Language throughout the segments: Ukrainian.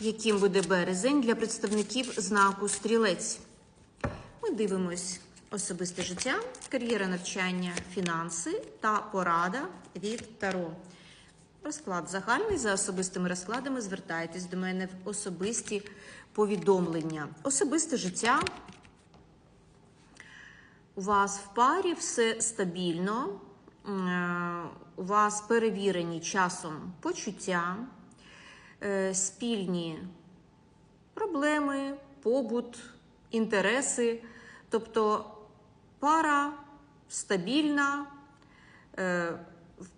яким буде березень для представників знаку стрілець. Ми дивимось особисте життя, кар'єра навчання, фінанси та порада від Таро. Розклад загальний за особистими розкладами. Звертайтесь до мене в особисті повідомлення. Особисте життя. У вас в парі все стабільно. Е, У вас перевірені часом почуття, спільні проблеми, побут, інтереси. Тобто пара стабільна, е,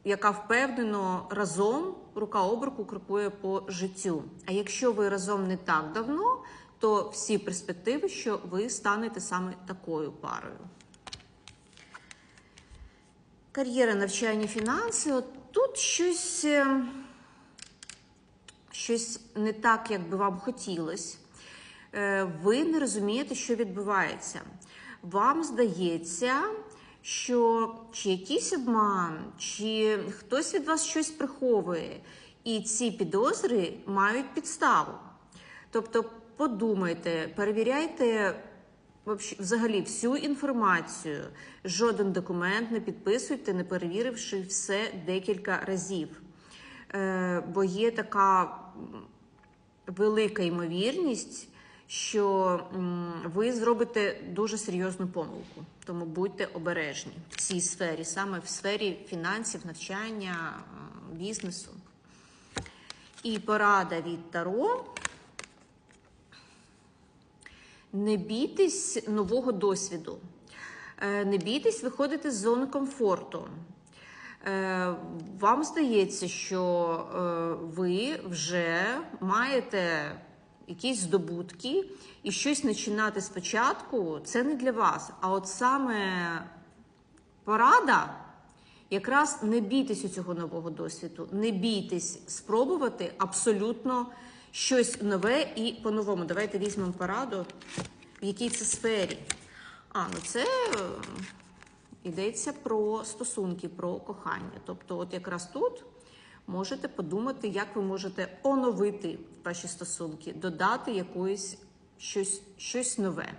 яка впевнено разом рука об руку крокує по життю. А якщо ви разом не так давно, то всі перспективи, що ви станете саме такою парою. Кар'єра навчання фінанси. От тут щось, е, щось не так, як би вам хотілося. Е, Ви не розумієте, що відбувається. Вам здається, що чи якийсь обман, чи хтось від вас щось приховує, і ці підозри мають підставу. Тобто, подумайте, перевіряйте взагалі всю інформацію. Жоден документ не підписуйте, не перевіривши все декілька разів. Е, бо є така велика ймовірність, що ви зробите дуже серйозну помилку. Тому будьте обережні в цій сфері, саме в сфері фінансів, навчання, е, бізнесу. І порада від Таро. Не бійтесь нового досвіду. Е, Не бійтесь виходити з зони комфорту. Е, Вам здається, що е, ви вже маєте якісь здобутки, і щось починати спочатку це не для вас. А от саме порада якраз не бійтесь цього нового досвіду, не бійтесь спробувати абсолютно щось нове і по-новому. Давайте візьмемо пораду, в якій це сфері. А, ну це йдеться про стосунки, про кохання. Тобто, от якраз тут можете подумати, як ви можете оновити ваші стосунки, додати якоїсь щось, щось нове.